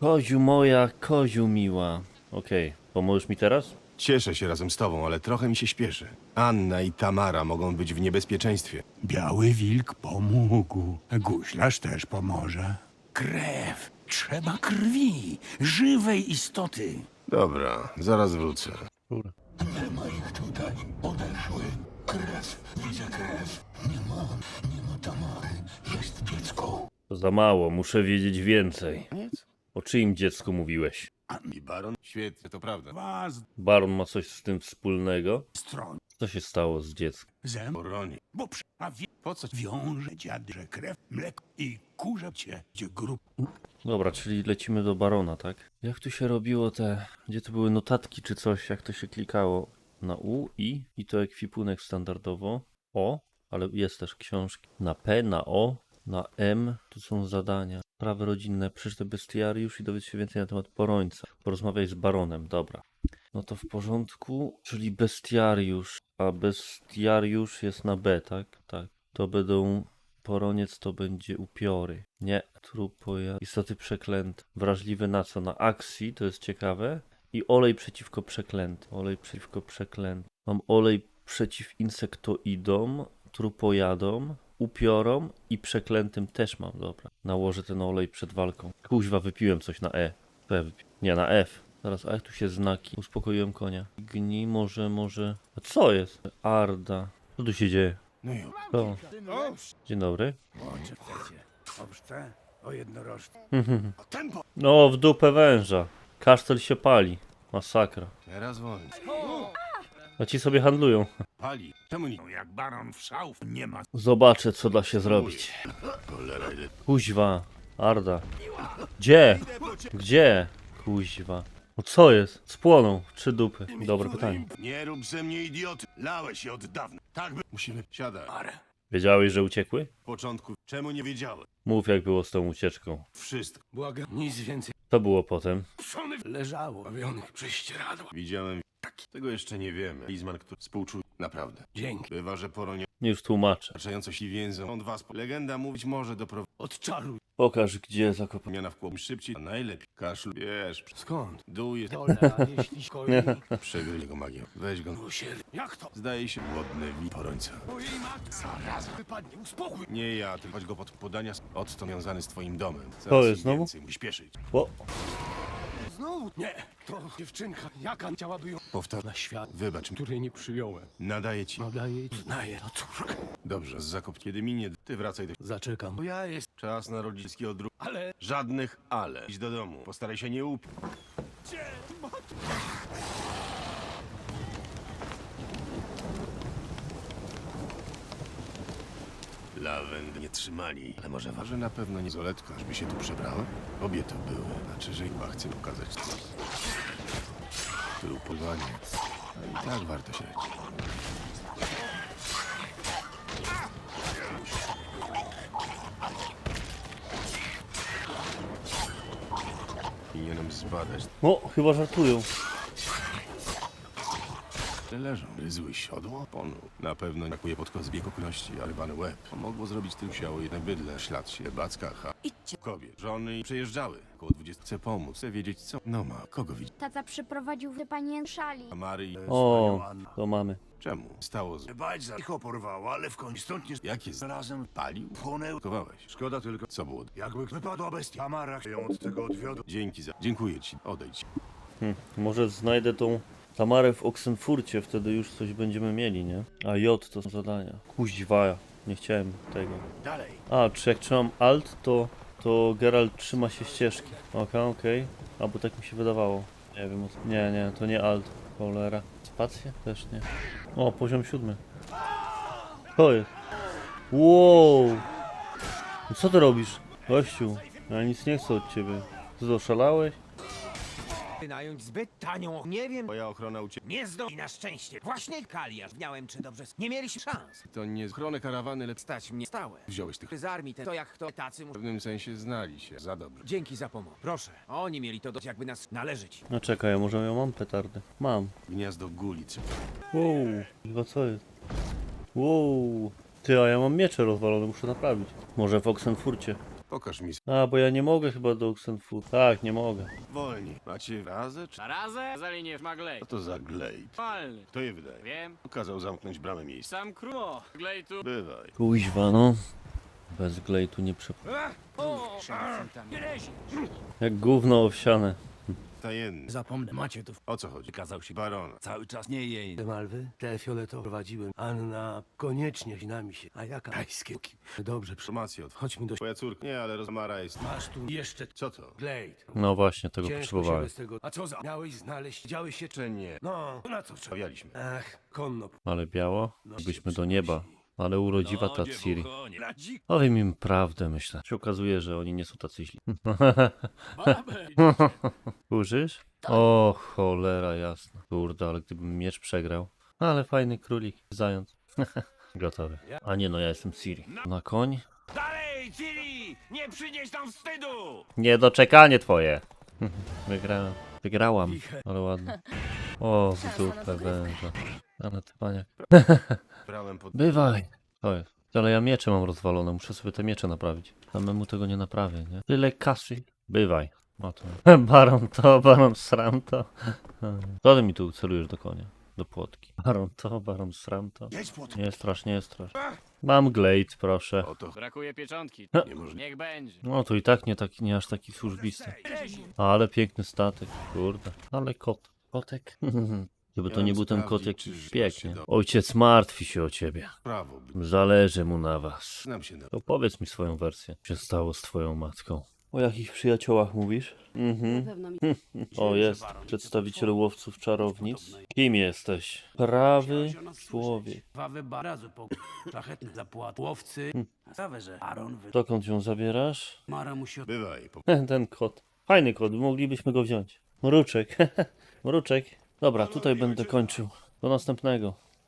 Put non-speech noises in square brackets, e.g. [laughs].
Koziu moja, koziu miła. Okej, pomożesz mi teraz? Cieszę się razem z tobą, ale trochę mi się śpieszy. Anna i Tamara mogą być w niebezpieczeństwie. Biały wilk pomógł. Guślarz też pomoże. Krew. Trzeba krwi. Żywej istoty. Dobra, zaraz wrócę. Nie ma ich tutaj. Odeszły. Krew. Widzę krew. Nie ma. Nie ma Tamary. Jest dziecko. To za mało, muszę wiedzieć więcej. O czyim dziecku mówiłeś? I baron? Świetnie, to prawda. Dwa z Baron ma coś z tym wspólnego? stron. Co się stało z dzieckiem? Zem. Bo przy... A wie... Po co ci? Wiąże dziady, że krew, mleko i kurze cię. Gdzie grób. Dobra, czyli lecimy do Barona, tak? Jak tu się robiło te... Gdzie to były notatki czy coś? Jak to się klikało? Na U, I i to ekwipunek standardowo. O, ale jest też książki. Na P, na O, na M tu są zadania. Prawy rodzinne, przeczytaj bestiariusz i dowiedz się więcej na temat porońca. Porozmawiaj z Baronem, dobra. No to w porządku, czyli bestiariusz, a bestiariusz jest na B, tak? Tak. To będą Poroniec to będzie upiory. Nie, trupoja. Istoty przeklęte. Wrażliwe na co? Na akcji, to jest ciekawe. I olej przeciwko przeklętym. Olej przeciwko przeklętym. Mam olej przeciw insektoidom, trupojadom, upiorom i przeklętym też mam, dobra. Nałożę ten olej przed walką. Kuźwa, wypiłem coś na E. P wypi- Nie, na F. Zaraz, a jak tu się znaki? Uspokoiłem konia. Gni, może, może... A co jest? Arda. Co tu się dzieje? No i. Dzień dobry. Chcecie? [laughs] O tempo! No, w dupę węża. Kasztel się pali. Masakra. Teraz wolno. A ci sobie handlują. Pali. Czemu nie? Jak baron w szałf nie ma. Zobaczę, co da się zrobić. Cholera, ile... Kuźwa. Arda. Gdzie? Gdzie? Kuźwa. No co jest? Spłonął. Trzy dupy. Dobre pytanie. Nie rób ze mnie idioty. Lałeś się od dawna. Tak by... Musimy... Siadaj. Parę. Wiedziałeś, że uciekły? W początku. Czemu nie wiedziałem? Mów, jak było z tą ucieczką. Wszystko. Błagam, nic więcej. Co było potem? Pszony leżało, bawionych prześcieradła. Widziałem... Taki. Tego jeszcze nie wiemy. Lizman, który współczuł... Naprawdę. Dzięki. Bywa, że poronie... Już tłumaczę. Zaczająco się więzą. On was... Legenda mówić może doprowadzić... Odczaruj. Pokaż, gdzie zakopał. Miana w kłop szybciej, a najlepiej. Kaszlu, wiesz, Skąd? dół jest... Cholera, [laughs] jeśli. [laughs] Przegryź jego magię. Weź go. Usiedl. Jak to? Zdaje się głodny wi porońca. Mojej matki. Zaraz wypadnie, uspokój. Nie ja, tylko go pod podania odtąd wiązany z twoim domem. To jest im znowu? więcej, Musi śpieszyć. O, Znowu? Nie, to dziewczynka. Jaka chciałaby ją Powtarz. na świat, Wybacz mi. której nie przyjąłem. Nadaję ci. Nadaję, znaję to córkę. Dobrze, zakop kiedy minie, ty wracaj do... Zaczekam. Bo ja jest, Czas na rodzicki odruch. ale... Żadnych ale. Idź do domu. Postaraj się nie up... Nie trzymali, ale może waży na pewno nie zoletka, żeby się tu przebrała? Obie to były, znaczy, że chyba chcę pokazać trupowanie. A i tak warto się lecieć. Powinienem zbadać, o, chyba żartują. Leżą. Ryzły siodło? Ponu. Na pewno brakuje podkład zbieg okności, ale rybany łeb. Mogło zrobić tym siało jedne bydle, ślad się, backa, ha. Idźcie. Kobiet, żony przejeżdżały. Koło 20 chce pomóc, chce wiedzieć co. No ma, kogo widzi? Tata przyprowadził do pani Szali. A Mary... O, to mamy. Czemu? Stało z... Bać za ich porwało, ale w końcu stąd nie Jak jest? razem Palił? płonęł. Chowałeś. Szkoda tylko, Co było? jakby wypadła bestia. Amara ją od tego odwiodła. Dzięki za... Dziękuję ci. Odejdź. Hm, może znajdę tą Tamarę w Oxenfurcie, wtedy już coś będziemy mieli, nie? A J to są zadania. Kuźwa, nie chciałem tego. Dalej. A, czy jak trzymam Alt, to, to Geralt trzyma się ścieżki. Okej, okej. Albo tak mi się wydawało. Nie wiem, o co- nie, nie, to nie Alt. Cholera. Spację? Też nie. O, poziom siódmy. To jest. Wow! No Co ty robisz? Gościu, ja nic nie chcę od ciebie. Co, oszalałeś? Wynająć zbyt tanią. Nie wiem, Twoja ochrona ucie... nie zdąży na szczęście. Właśnie Kaliasz. Miałem czy dobrze. Nie mieliśmy szans. To nie ochronę karawany, lecz... Stać mnie stałe. Wziąłeś tych... Z armii ten, to jak kto tacy W muszą. pewnym sensie znali się. Za dobrze. Dzięki za pomoc. Proszę. Oni mieli to do jakby nas należeć. No czekaj, a może ja mam petardy? Mam. Gniazdo gulicy. Wow, chyba co jest? Wow. Ty, a ja mam miecze rozwalone, muszę naprawić. Może w Oxenfurcie. Pokaż mi A, bo ja nie mogę chyba do Oxenfoot. Tak, nie mogę. wolniej. Macie razę, czy Na razę? Za linię w Maglej. co to za glejt? Palny. Kto je wydaje? Wiem. Kazał zamknąć bramę miejsca. Sam krumo. Glejtu. Bywaj. Kuźwa, no. Bez glejtu nie przep... Jak gówno owsiane. Tajemny. Zapomnę, macie tu O co chodzi? wykazał się Barona. cały czas nie jej. Te malwy, te fioletowe prowadziłem. Anna koniecznie nami się. A jaka? Tajskie. Dobrze, przy... Informacje od... chodźmy do... Twoja córka. Nie, ale rozmara jest... Masz tu jeszcze Co to? Glade. No właśnie, tego Ciężko się potrzebowałem. bez tego... A co za... Miałeś znaleźć, działy się... Czy nie? No, na co trzeba? Stawialiśmy. Ach, konno. Ale biało? Byśmy do nieba. Ale urodziwa ta Ciri. Powiem im prawdę, myślę. Się okazuje, że oni nie są tacy źli. Babę. Kurzysz? [laughs] O, cholera jasna. Kurde, ale gdybym miecz przegrał. Ale fajny królik, zając. [laughs] Gotowy. A nie, no ja jestem Ciri. Na koń? Dalej, Ciri! Nie przynieś nam wstydu! Niedoczekanie twoje. [laughs] Wygrałem. Wygrałam, ale ładnie. O, w dupę węża. Ale ty paniak. Brałem pod... Bywaj. To jest. Ale ja miecze mam rozwalone, muszę sobie te miecze naprawić. Samemu tego nie naprawię, nie? Tyle kasy. Bywaj. O to. [laughs] Baron to, baron sram to. Co ty mi tu celujesz do konia? Do płotki. Baron to, baron sram to. Nie strasz, nie strasz. Mam glade, proszę. O to Brakuje pieczątki. nie może... Niech będzie. No to i tak nie, taki, nie aż taki służbisty. Ale piękny statek, kurde. Ale kot. Kotek? [laughs] Gdyby to nie był ten kot sprawdzić, jakiś czy szpieg, się nie? Ojciec martwi się o ciebie. Prawo. by- Zależy mu na was. Znam się na... To powiedz mi swoją wersję. Co się stało z twoją matką? O jakich przyjaciołach mówisz? Mhm. [laughs] O, jest. Przedstawiciel łowców czarownic. Kim jesteś? Prawy człowiek. Po szlachetnych zapłat. Łowcy. Że wy... Dokąd ją zabierasz? Mara musi... od- Bywaj. Po... Ten kot. Fajny kot, moglibyśmy go wziąć. Mruczek. [laughs] Mruczek. Dobra, tutaj będę kończył. Do następnego.